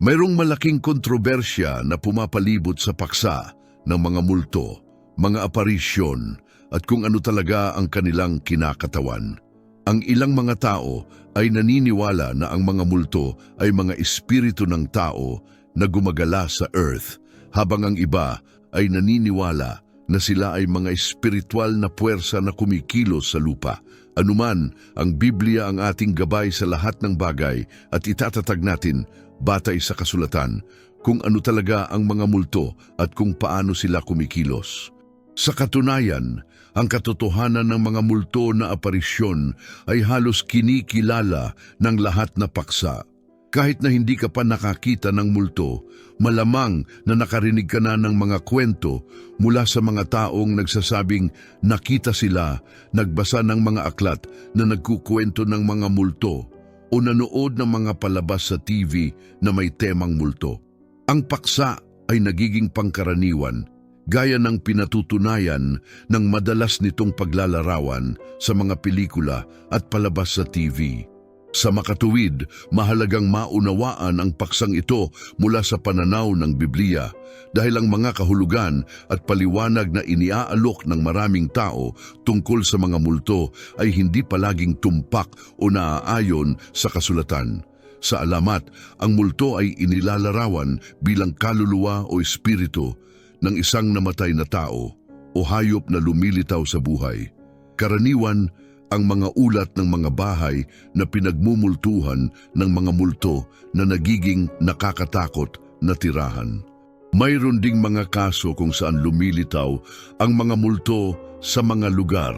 Mayroong malaking kontrobersya na pumapalibot sa paksa ng mga multo, mga aparisyon at kung ano talaga ang kanilang kinakatawan. Ang ilang mga tao ay naniniwala na ang mga multo ay mga espiritu ng tao na gumagala sa earth, habang ang iba ay naniniwala na sila ay mga espiritual na puwersa na kumikilos sa lupa. Anuman, ang Biblia ang ating gabay sa lahat ng bagay at itatatag natin batay sa kasulatan kung ano talaga ang mga multo at kung paano sila kumikilos. Sa katunayan, ang katotohanan ng mga multo na aparisyon ay halos kinikilala ng lahat na paksa. Kahit na hindi ka pa nakakita ng multo, malamang na nakarinig ka na ng mga kwento mula sa mga taong nagsasabing nakita sila, nagbasa ng mga aklat na nagkukwento ng mga multo o nanood ng mga palabas sa TV na may temang multo. Ang paksa ay nagiging pangkaraniwan gaya ng pinatutunayan ng madalas nitong paglalarawan sa mga pelikula at palabas sa TV. Sa makatuwid, mahalagang maunawaan ang paksang ito mula sa pananaw ng Biblia dahil ang mga kahulugan at paliwanag na iniaalok ng maraming tao tungkol sa mga multo ay hindi palaging tumpak o naaayon sa kasulatan. Sa alamat, ang multo ay inilalarawan bilang kaluluwa o espiritu ng isang namatay na tao o hayop na lumilitaw sa buhay. Karaniwan, ang mga ulat ng mga bahay na pinagmumultuhan ng mga multo na nagiging nakakatakot na tirahan. Mayroon ding mga kaso kung saan lumilitaw ang mga multo sa mga lugar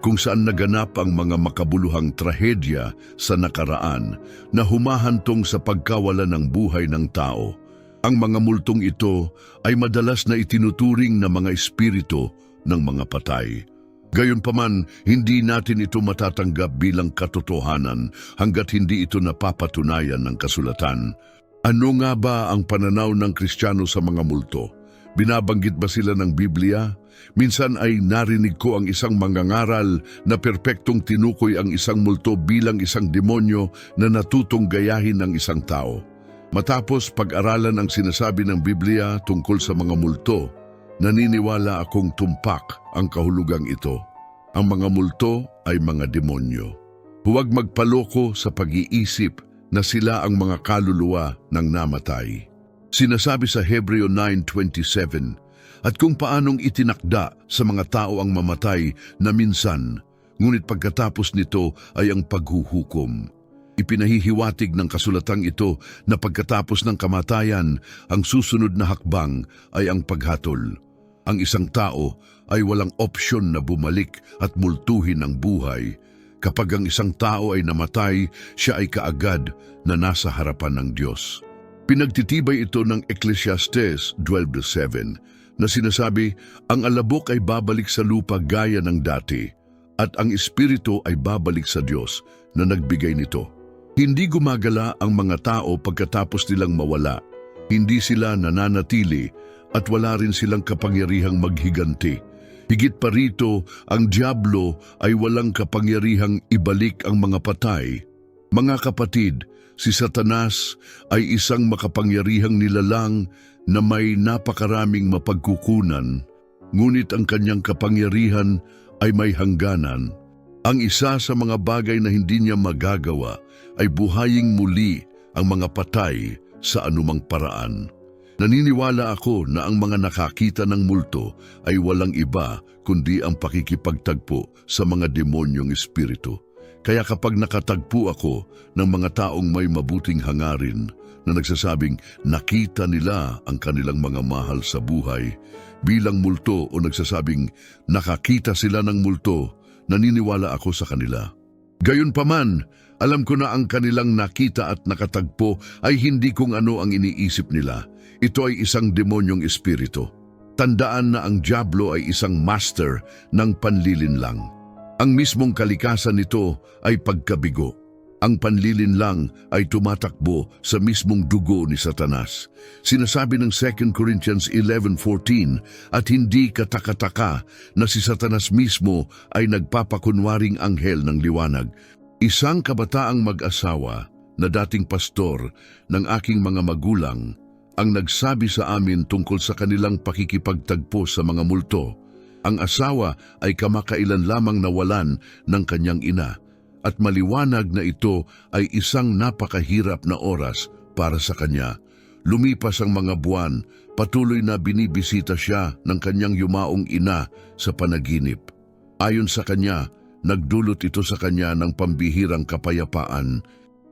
kung saan naganap ang mga makabuluhang trahedya sa nakaraan na humahantong sa pagkawala ng buhay ng tao. Ang mga multong ito ay madalas na itinuturing na mga espiritu ng mga patay. Gayunpaman, hindi natin ito matatanggap bilang katotohanan hanggat hindi ito napapatunayan ng kasulatan. Ano nga ba ang pananaw ng Kristiyano sa mga multo? Binabanggit ba sila ng Biblia? Minsan ay narinig ko ang isang mangangaral na perpektong tinukoy ang isang multo bilang isang demonyo na natutong gayahin ng isang tao. Matapos pag-aralan ang sinasabi ng Biblia tungkol sa mga multo, naniniwala akong tumpak ang kahulugang ito. Ang mga multo ay mga demonyo. Huwag magpaloko sa pag-iisip na sila ang mga kaluluwa ng namatay. Sinasabi sa Hebreo 9.27, at kung paanong itinakda sa mga tao ang mamatay na minsan, ngunit pagkatapos nito ay ang paghuhukom. Ipinahihiwatig ng kasulatang ito na pagkatapos ng kamatayan, ang susunod na hakbang ay ang paghatol. Ang isang tao ay walang opsyon na bumalik at multuhin ang buhay. Kapag ang isang tao ay namatay, siya ay kaagad na nasa harapan ng Diyos. Pinagtitibay ito ng Ecclesiastes 12.7 na sinasabi, ang alabok ay babalik sa lupa gaya ng dati at ang espiritu ay babalik sa Diyos na nagbigay nito. Hindi gumagala ang mga tao pagkatapos nilang mawala. Hindi sila nananatili at wala rin silang kapangyarihang maghiganti. Higit pa rito, ang Diablo ay walang kapangyarihang ibalik ang mga patay. Mga kapatid, si Satanas ay isang makapangyarihang nilalang na may napakaraming mapagkukunan, ngunit ang kanyang kapangyarihan ay may hangganan. Ang isa sa mga bagay na hindi niya magagawa ay buhaying muli ang mga patay sa anumang paraan. Naniniwala ako na ang mga nakakita ng multo ay walang iba kundi ang pakikipagtagpo sa mga demonyong espiritu. Kaya kapag nakatagpo ako ng mga taong may mabuting hangarin na nagsasabing nakita nila ang kanilang mga mahal sa buhay bilang multo o nagsasabing nakakita sila ng multo, naniniwala ako sa kanila. Gayunpaman, alam ko na ang kanilang nakita at nakatagpo ay hindi kung ano ang iniisip nila. Ito ay isang demonyong espiritu. Tandaan na ang Diablo ay isang master ng panlilinlang. Ang mismong kalikasan nito ay pagkabigo. Ang panlilinlang ay tumatakbo sa mismong dugo ni Satanas. Sinasabi ng 2 Corinthians 11.14 at hindi katakataka na si Satanas mismo ay nagpapakunwaring anghel ng liwanag. Isang kabataang mag-asawa na dating pastor ng aking mga magulang ang nagsabi sa amin tungkol sa kanilang pakikipagtagpo sa mga multo. Ang asawa ay kamakailan lamang nawalan ng kanyang ina at maliwanag na ito ay isang napakahirap na oras para sa kanya. Lumipas ang mga buwan, patuloy na binibisita siya ng kanyang yumaong ina sa panaginip. Ayon sa kanya, nagdulot ito sa kanya ng pambihirang kapayapaan.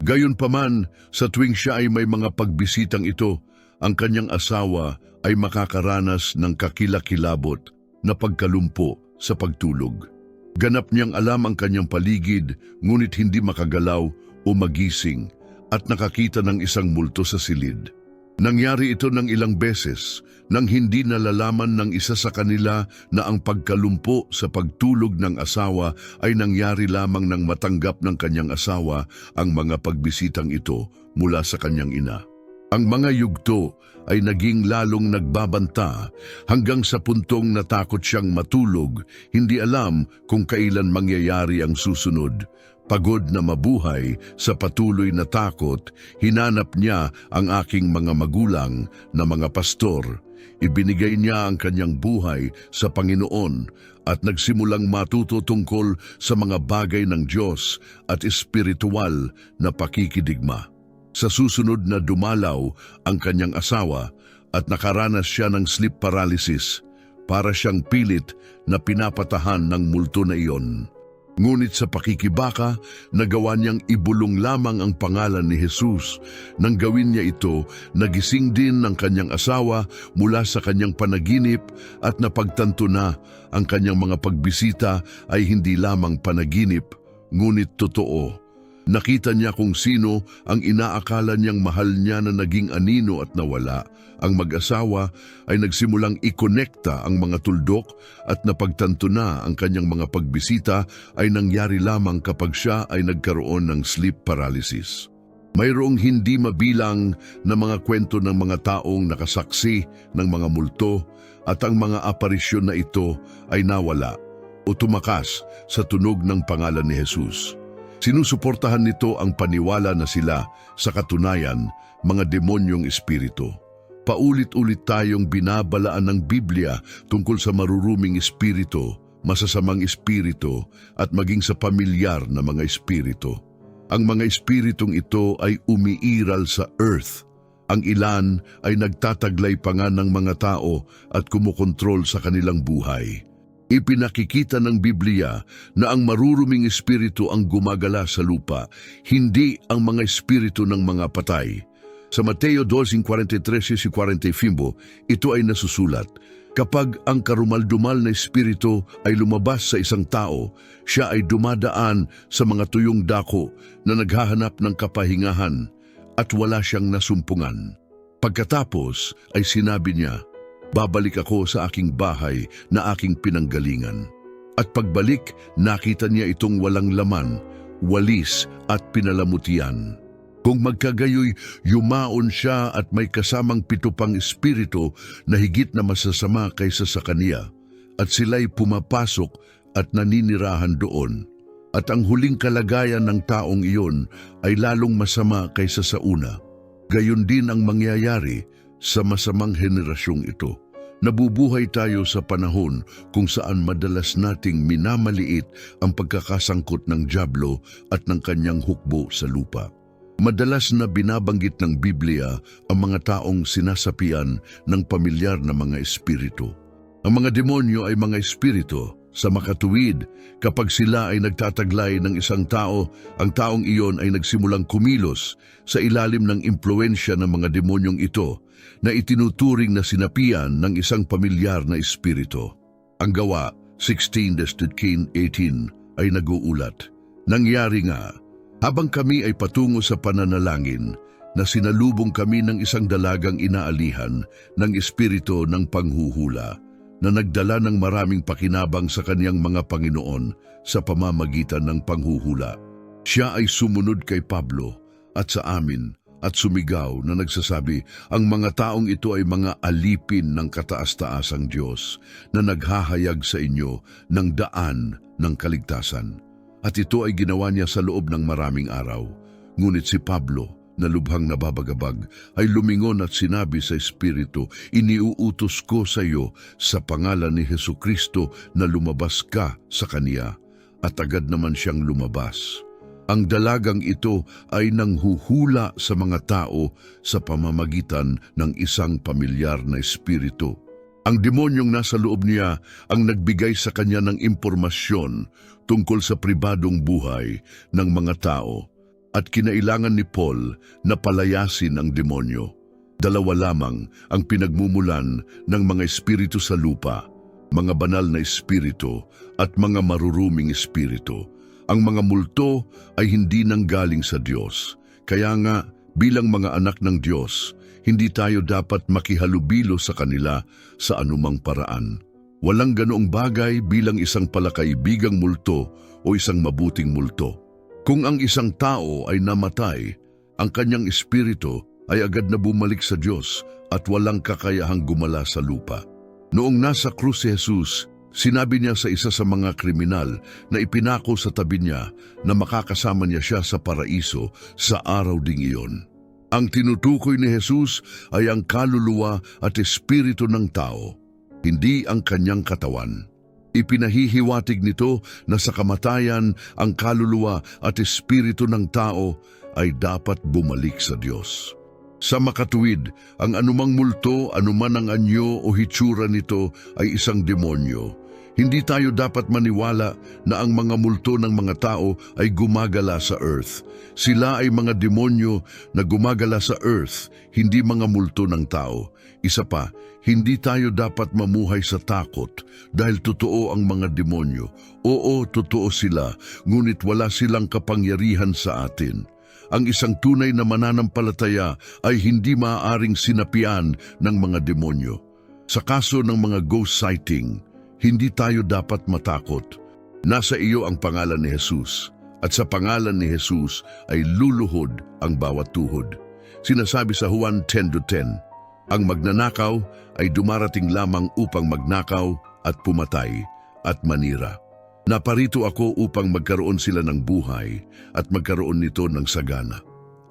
Gayunpaman, sa tuwing siya ay may mga pagbisitang ito, ang kanyang asawa ay makakaranas ng kakilakilabot na pagkalumpo sa pagtulog. Ganap niyang alam ang kanyang paligid, ngunit hindi makagalaw o magising at nakakita ng isang multo sa silid. Nangyari ito ng ilang beses nang hindi nalalaman ng isa sa kanila na ang pagkalumpo sa pagtulog ng asawa ay nangyari lamang nang matanggap ng kanyang asawa ang mga pagbisitang ito mula sa kanyang ina. Ang mga yugto ay naging lalong nagbabanta hanggang sa puntong natakot siyang matulog, hindi alam kung kailan mangyayari ang susunod. Pagod na mabuhay sa patuloy na takot, hinanap niya ang aking mga magulang na mga pastor. Ibinigay niya ang kanyang buhay sa Panginoon at nagsimulang matuto tungkol sa mga bagay ng Diyos at espiritual na pakikidigma. Sa susunod na dumalaw ang kanyang asawa at nakaranas siya ng sleep paralysis para siyang pilit na pinapatahan ng multo na iyon. Ngunit sa pakikibaka, nagawa niyang ibulong lamang ang pangalan ni Jesus. Nang gawin niya ito, nagising din ng kanyang asawa mula sa kanyang panaginip at napagtanto na ang kanyang mga pagbisita ay hindi lamang panaginip, ngunit totoo. Nakita niya kung sino ang inaakala niyang mahal niya na naging anino at nawala. Ang mag-asawa ay nagsimulang ikonekta ang mga tuldok at napagtanto na ang kanyang mga pagbisita ay nangyari lamang kapag siya ay nagkaroon ng sleep paralysis. Mayroong hindi mabilang na mga kwento ng mga taong nakasaksi ng mga multo at ang mga aparisyon na ito ay nawala o tumakas sa tunog ng pangalan ni Jesus. Sinusuportahan nito ang paniwala na sila sa katunayan mga demonyong espiritu. Paulit-ulit tayong binabalaan ng Biblia tungkol sa maruruming espiritu, masasamang espiritu at maging sa pamilyar na mga espiritu. Ang mga espiritong ito ay umiiral sa earth. Ang ilan ay nagtataglay pa nga ng mga tao at kumukontrol sa kanilang buhay. Ipinakikita ng Biblia na ang maruruming espiritu ang gumagala sa lupa, hindi ang mga espiritu ng mga patay. Sa Mateo 12:43-45, ito ay nasusulat, Kapag ang karumaldumal na espiritu ay lumabas sa isang tao, siya ay dumadaan sa mga tuyong dako na naghahanap ng kapahingahan at wala siyang nasumpungan. Pagkatapos ay sinabi niya, babalik ako sa aking bahay na aking pinanggalingan. At pagbalik, nakita niya itong walang laman, walis at pinalamutian. Kung magkagayoy, yumaon siya at may kasamang pito pang espiritu na higit na masasama kaysa sa kaniya, at sila'y pumapasok at naninirahan doon. At ang huling kalagayan ng taong iyon ay lalong masama kaysa sa una. Gayon din ang mangyayari sa masamang henerasyong ito. Nabubuhay tayo sa panahon kung saan madalas nating minamaliit ang pagkakasangkot ng Diablo at ng kanyang hukbo sa lupa. Madalas na binabanggit ng Biblia ang mga taong sinasapian ng pamilyar na mga espiritu. Ang mga demonyo ay mga espiritu sa makatuwid, kapag sila ay nagtataglay ng isang tao, ang taong iyon ay nagsimulang kumilos sa ilalim ng impluensya ng mga demonyong ito na itinuturing na sinapian ng isang pamilyar na espiritu. Ang gawa 16-18 ay naguulat. Nangyari nga, habang kami ay patungo sa pananalangin, na sinalubong kami ng isang dalagang inaalihan ng espiritu ng panghuhula na nagdala ng maraming pakinabang sa kaniyang mga Panginoon sa pamamagitan ng panghuhula. Siya ay sumunod kay Pablo at sa amin at sumigaw na nagsasabi, ang mga taong ito ay mga alipin ng kataas-taasang Diyos na naghahayag sa inyo ng daan ng kaligtasan. At ito ay ginawa niya sa loob ng maraming araw. Ngunit si Pablo, na lubhang nababagabag, ay lumingon at sinabi sa Espiritu, Iniuutos ko sa iyo sa pangalan ni Heso Kristo na lumabas ka sa Kaniya. At agad naman siyang lumabas. Ang dalagang ito ay nanghuhula sa mga tao sa pamamagitan ng isang pamilyar na espiritu. Ang demonyong nasa loob niya ang nagbigay sa kanya ng impormasyon tungkol sa pribadong buhay ng mga tao at kinailangan ni Paul na palayasin ang demonyo. Dalawa lamang ang pinagmumulan ng mga espiritu sa lupa, mga banal na espiritu at mga maruruming espiritu. Ang mga multo ay hindi nanggaling sa Diyos. Kaya nga, bilang mga anak ng Diyos, hindi tayo dapat makihalubilo sa kanila sa anumang paraan. Walang ganoong bagay bilang isang palakaibigang multo o isang mabuting multo. Kung ang isang tao ay namatay, ang kanyang espiritu ay agad na bumalik sa Diyos at walang kakayahang gumala sa lupa. Noong nasa krus si Jesus, sinabi niya sa isa sa mga kriminal na ipinako sa tabi niya na makakasama niya siya sa paraiso sa araw ding iyon. Ang tinutukoy ni Jesus ay ang kaluluwa at espiritu ng tao, hindi ang kanyang katawan. Ipinahihiwatig nito na sa kamatayan ang kaluluwa at espiritu ng tao ay dapat bumalik sa Diyos. Sa makatuwid, ang anumang multo, anuman ang anyo o hitsura nito ay isang demonyo. Hindi tayo dapat maniwala na ang mga multo ng mga tao ay gumagala sa earth. Sila ay mga demonyo na gumagala sa earth, hindi mga multo ng tao. Isa pa, hindi tayo dapat mamuhay sa takot dahil totoo ang mga demonyo. Oo, totoo sila, ngunit wala silang kapangyarihan sa atin. Ang isang tunay na mananampalataya ay hindi maaaring sinapian ng mga demonyo. Sa kaso ng mga ghost sighting, hindi tayo dapat matakot. Nasa iyo ang pangalan ni Jesus, at sa pangalan ni Jesus ay luluhod ang bawat tuhod. Sinasabi sa Juan 10.10, ang magnanakaw ay dumarating lamang upang magnakaw at pumatay at manira. Naparito ako upang magkaroon sila ng buhay at magkaroon nito ng sagana.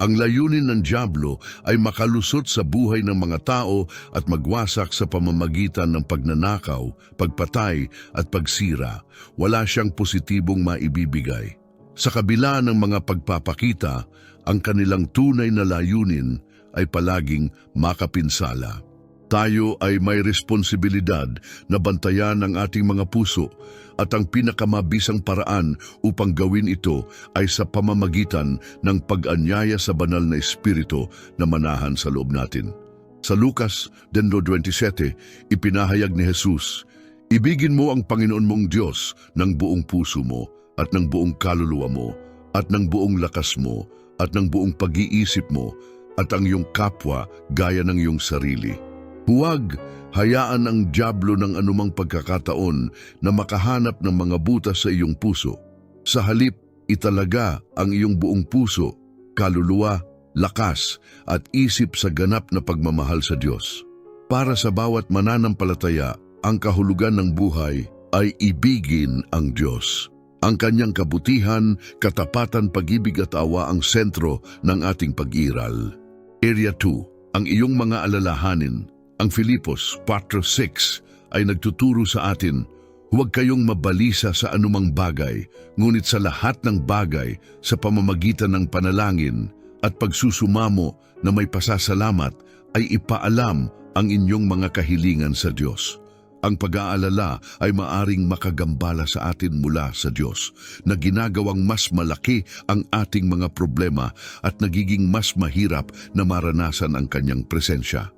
Ang layunin ng Diablo ay makalusot sa buhay ng mga tao at magwasak sa pamamagitan ng pagnanakaw, pagpatay at pagsira. Wala siyang positibong maibibigay. Sa kabila ng mga pagpapakita, ang kanilang tunay na layunin ay palaging makapinsala. Tayo ay may responsibilidad na bantayan ang ating mga puso at ang pinakamabisang paraan upang gawin ito ay sa pamamagitan ng pag-anyaya sa banal na espiritu na manahan sa loob natin. Sa Lucas 10.27, ipinahayag ni Jesus, Ibigin mo ang Panginoon mong Diyos ng buong puso mo at ng buong kaluluwa mo at ng buong lakas mo at ng buong pag-iisip mo at ang iyong kapwa gaya ng iyong sarili. Huwag hayaan ang Diablo ng anumang pagkakataon na makahanap ng mga butas sa iyong puso. Sa halip, italaga ang iyong buong puso, kaluluwa, lakas at isip sa ganap na pagmamahal sa Diyos. Para sa bawat mananampalataya, ang kahulugan ng buhay ay ibigin ang Diyos. Ang kanyang kabutihan, katapatan, pag-ibig at awa ang sentro ng ating pag-iral. Area 2, ang iyong mga alalahanin. Ang Filipos 4.6 ay nagtuturo sa atin, huwag kayong mabalisa sa anumang bagay, ngunit sa lahat ng bagay sa pamamagitan ng panalangin at pagsusumamo na may pasasalamat ay ipaalam ang inyong mga kahilingan sa Diyos. Ang pag-aalala ay maaring makagambala sa atin mula sa Diyos na ginagawang mas malaki ang ating mga problema at nagiging mas mahirap na maranasan ang kanyang presensya.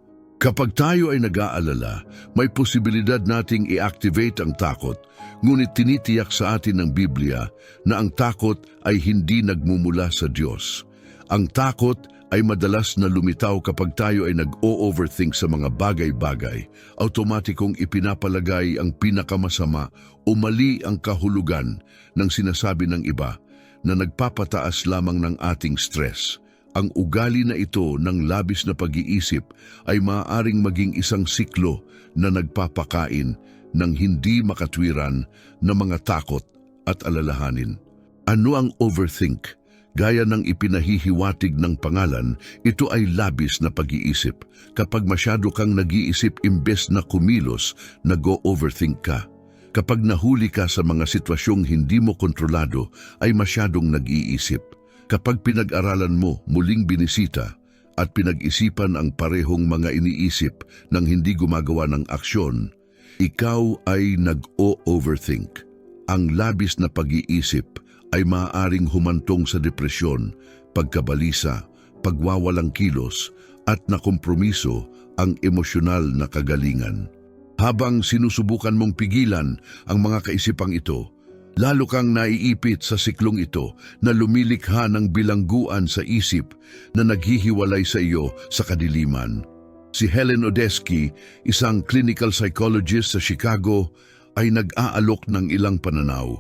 Kapag tayo ay nag-aalala, may posibilidad nating i-activate ang takot, ngunit tinitiyak sa atin ng Biblia na ang takot ay hindi nagmumula sa Diyos. Ang takot ay madalas na lumitaw kapag tayo ay nag-o-overthink sa mga bagay-bagay, automatikong ipinapalagay ang pinakamasama o mali ang kahulugan ng sinasabi ng iba na nagpapataas lamang ng ating stress. Ang ugali na ito ng labis na pag-iisip ay maaaring maging isang siklo na nagpapakain ng hindi makatwiran na mga takot at alalahanin. Ano ang overthink? Gaya ng ipinahihiwatig ng pangalan, ito ay labis na pag-iisip. Kapag masyado kang nag-iisip imbes na kumilos, nag-overthink ka. Kapag nahuli ka sa mga sitwasyong hindi mo kontrolado, ay masyadong nag-iisip. Kapag pinag-aralan mo, muling binisita, at pinag-isipan ang parehong mga iniisip nang hindi gumagawa ng aksyon, ikaw ay nag-o-overthink. Ang labis na pag-iisip ay maaaring humantong sa depresyon, pagkabalisa, pagwawalang kilos, at nakompromiso ang emosyonal na kagalingan. Habang sinusubukan mong pigilan ang mga kaisipang ito, lalo kang naiipit sa siklong ito na lumilikha ng bilangguan sa isip na naghihiwalay sa iyo sa kadiliman. Si Helen Odesky, isang clinical psychologist sa Chicago, ay nag-aalok ng ilang pananaw.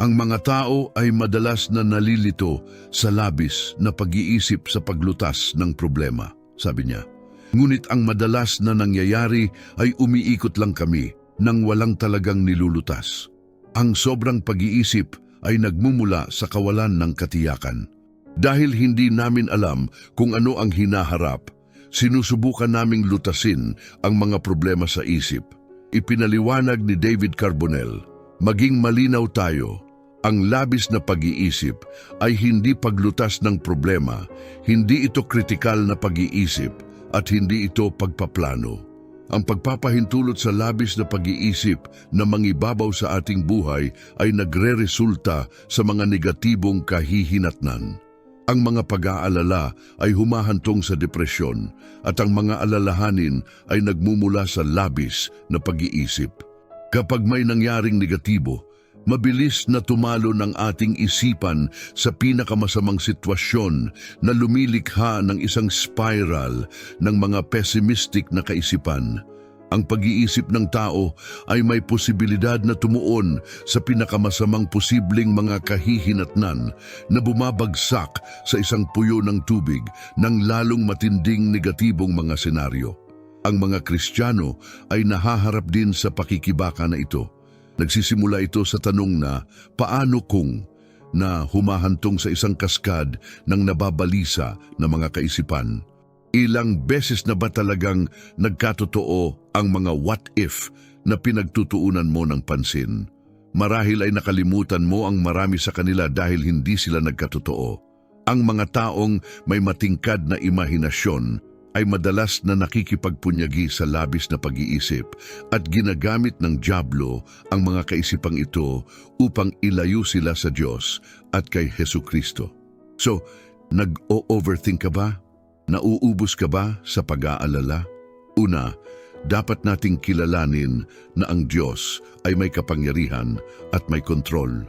Ang mga tao ay madalas na nalilito sa labis na pag-iisip sa paglutas ng problema, sabi niya. Ngunit ang madalas na nangyayari ay umiikot lang kami nang walang talagang nilulutas. Ang sobrang pag-iisip ay nagmumula sa kawalan ng katiyakan. Dahil hindi namin alam kung ano ang hinaharap, sinusubukan naming lutasin ang mga problema sa isip. Ipinaliwanag ni David Carbonell, maging malinaw tayo, ang labis na pag-iisip ay hindi paglutas ng problema, hindi ito kritikal na pag-iisip at hindi ito pagpaplano. Ang pagpapahintulot sa labis na pag-iisip na mangibabaw sa ating buhay ay nagre-resulta sa mga negatibong kahihinatnan. Ang mga pag-aalala ay humahantong sa depresyon at ang mga alalahanin ay nagmumula sa labis na pag-iisip. Kapag may nangyaring negatibo, mabilis na tumalo ng ating isipan sa pinakamasamang sitwasyon na lumilikha ng isang spiral ng mga pessimistic na kaisipan. Ang pag-iisip ng tao ay may posibilidad na tumuon sa pinakamasamang posibleng mga kahihinatnan na bumabagsak sa isang puyo ng tubig ng lalong matinding negatibong mga senaryo. Ang mga Kristiyano ay nahaharap din sa pakikibaka na ito. Nagsisimula ito sa tanong na paano kung na humahantong sa isang kaskad ng nababalisa na mga kaisipan. Ilang beses na ba talagang nagkatotoo ang mga what if na pinagtutuunan mo ng pansin? Marahil ay nakalimutan mo ang marami sa kanila dahil hindi sila nagkatotoo. Ang mga taong may matingkad na imahinasyon ay madalas na nakikipagpunyagi sa labis na pag-iisip at ginagamit ng Diablo ang mga kaisipang ito upang ilayo sila sa Diyos at kay Heso Kristo. So, nag-o-overthink ka ba? Nauubos ka ba sa pag-aalala? Una, dapat nating kilalanin na ang Diyos ay may kapangyarihan at may kontrol.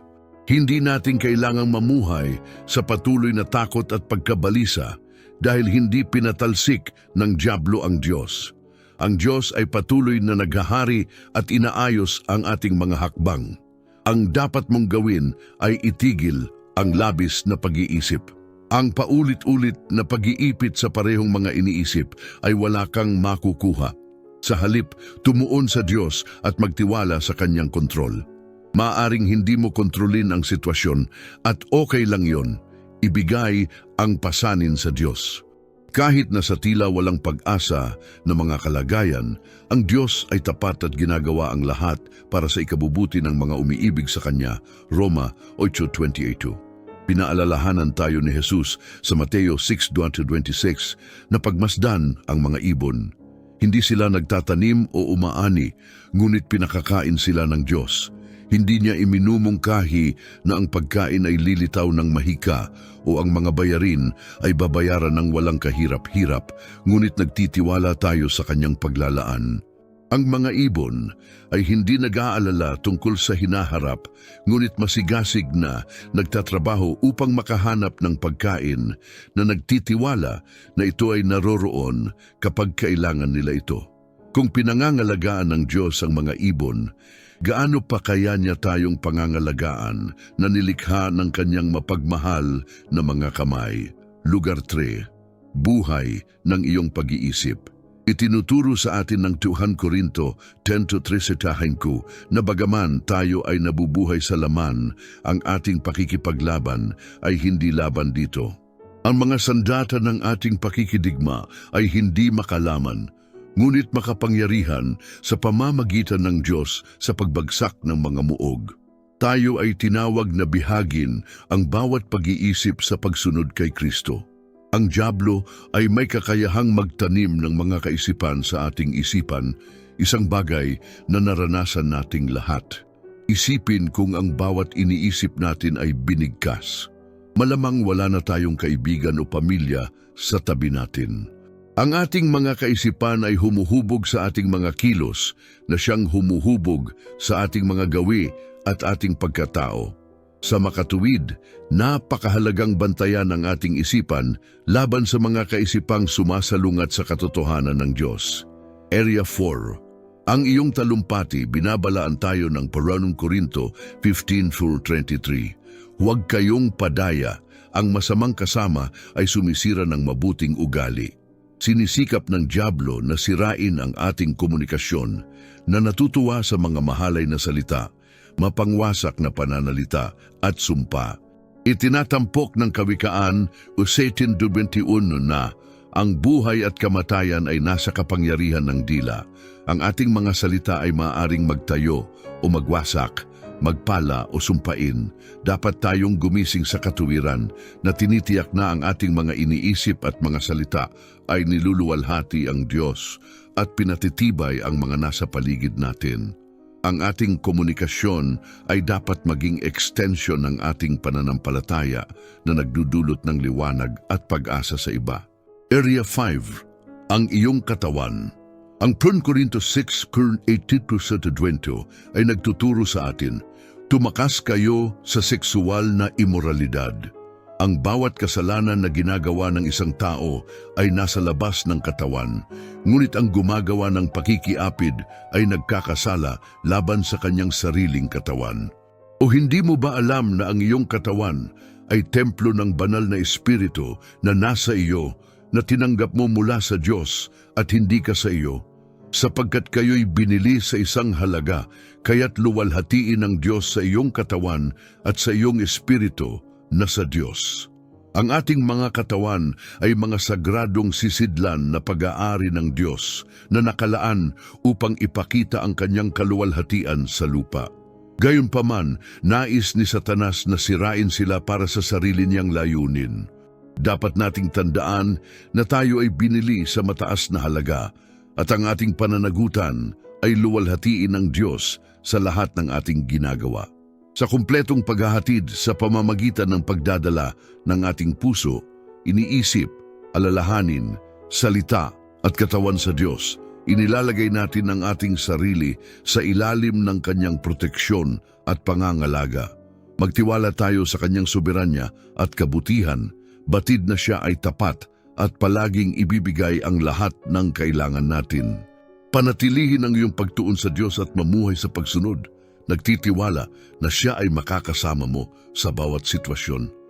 Hindi natin kailangang mamuhay sa patuloy na takot at pagkabalisa dahil hindi pinatalsik ng Diablo ang Diyos. Ang Diyos ay patuloy na naghahari at inaayos ang ating mga hakbang. Ang dapat mong gawin ay itigil ang labis na pag-iisip. Ang paulit-ulit na pag-iipit sa parehong mga iniisip ay wala kang makukuha. Sa halip, tumuon sa Diyos at magtiwala sa Kanyang kontrol. Maaring hindi mo kontrolin ang sitwasyon at okay lang yon. Ibigay ang pasanin sa Diyos. Kahit na sa tila walang pag-asa na mga kalagayan, ang Diyos ay tapat at ginagawa ang lahat para sa ikabubuti ng mga umiibig sa Kanya. Roma 8.28 Pinaalalahanan tayo ni Jesus sa Mateo 6.26 na pagmasdan ang mga ibon. Hindi sila nagtatanim o umaani, ngunit pinakakain sila ng Diyos. Hindi niya iminumungkahi na ang pagkain ay lilitaw ng mahika o ang mga bayarin ay babayaran ng walang kahirap-hirap, ngunit nagtitiwala tayo sa kanyang paglalaan. Ang mga ibon ay hindi nag-aalala tungkol sa hinaharap, ngunit masigasig na nagtatrabaho upang makahanap ng pagkain na nagtitiwala na ito ay naroroon kapag kailangan nila ito. Kung pinangangalagaan ng Diyos ang mga ibon, gaano pa kaya niya tayong pangangalagaan na nilikha ng kanyang mapagmahal na mga kamay? Lugar 3. Buhay ng iyong pag-iisip. Itinuturo sa atin ng 2 Korinto 10 to 13 ko na bagaman tayo ay nabubuhay sa laman, ang ating pakikipaglaban ay hindi laban dito. Ang mga sandata ng ating pakikidigma ay hindi makalaman, ngunit makapangyarihan sa pamamagitan ng Diyos sa pagbagsak ng mga muog. Tayo ay tinawag na bihagin ang bawat pag-iisip sa pagsunod kay Kristo. Ang Diablo ay may kakayahang magtanim ng mga kaisipan sa ating isipan, isang bagay na naranasan nating lahat. Isipin kung ang bawat iniisip natin ay binigkas. Malamang wala na tayong kaibigan o pamilya sa tabi natin. Ang ating mga kaisipan ay humuhubog sa ating mga kilos na siyang humuhubog sa ating mga gawi at ating pagkatao. Sa makatuwid, napakahalagang bantayan ang ating isipan laban sa mga kaisipang sumasalungat sa katotohanan ng Diyos. Area 4. Ang iyong talumpati, binabalaan tayo ng Paranong Korinto 15.23. Huwag kayong padaya, ang masamang kasama ay sumisira ng mabuting ugali. Sinisikap ng Diablo na sirain ang ating komunikasyon na natutuwa sa mga mahalay na salita, mapangwasak na pananalita at sumpa. Itinatampok ng kawikaan o Satan 21 na ang buhay at kamatayan ay nasa kapangyarihan ng dila. Ang ating mga salita ay maaaring magtayo o magwasak, magpala o sumpain. Dapat tayong gumising sa katuwiran na tinitiyak na ang ating mga iniisip at mga salita ay niluluwalhati ang Diyos at pinatitibay ang mga nasa paligid natin. Ang ating komunikasyon ay dapat maging extension ng ating pananampalataya na nagdudulot ng liwanag at pag-asa sa iba. Area 5. Ang iyong katawan. Ang 1 Corinto 6, 18 ay nagtuturo sa atin, tumakas kayo sa sexual na imoralidad. Ang bawat kasalanan na ginagawa ng isang tao ay nasa labas ng katawan, ngunit ang gumagawa ng pakikiapid ay nagkakasala laban sa kanyang sariling katawan. O hindi mo ba alam na ang iyong katawan ay templo ng banal na espiritu na nasa iyo na tinanggap mo mula sa Diyos at hindi ka sa iyo? Sapagkat kayo'y binili sa isang halaga, kaya't luwalhatiin ng Diyos sa iyong katawan at sa iyong espiritu na sa Diyos. Ang ating mga katawan ay mga sagradong sisidlan na pag-aari ng Diyos na nakalaan upang ipakita ang kanyang kaluwalhatian sa lupa. Gayunpaman, nais ni Satanas na sirain sila para sa sarili niyang layunin. Dapat nating tandaan na tayo ay binili sa mataas na halaga at ang ating pananagutan ay luwalhatiin ng Diyos sa lahat ng ating ginagawa. Sa kumpletong paghahatid sa pamamagitan ng pagdadala ng ating puso, iniisip, alalahanin, salita at katawan sa Diyos, inilalagay natin ang ating sarili sa ilalim ng kanyang proteksyon at pangangalaga. Magtiwala tayo sa kanyang soberanya at kabutihan, batid na siya ay tapat at palaging ibibigay ang lahat ng kailangan natin. Panatilihin ang iyong pagtuon sa Diyos at mamuhay sa pagsunod, nagtitiwala na siya ay makakasama mo sa bawat sitwasyon.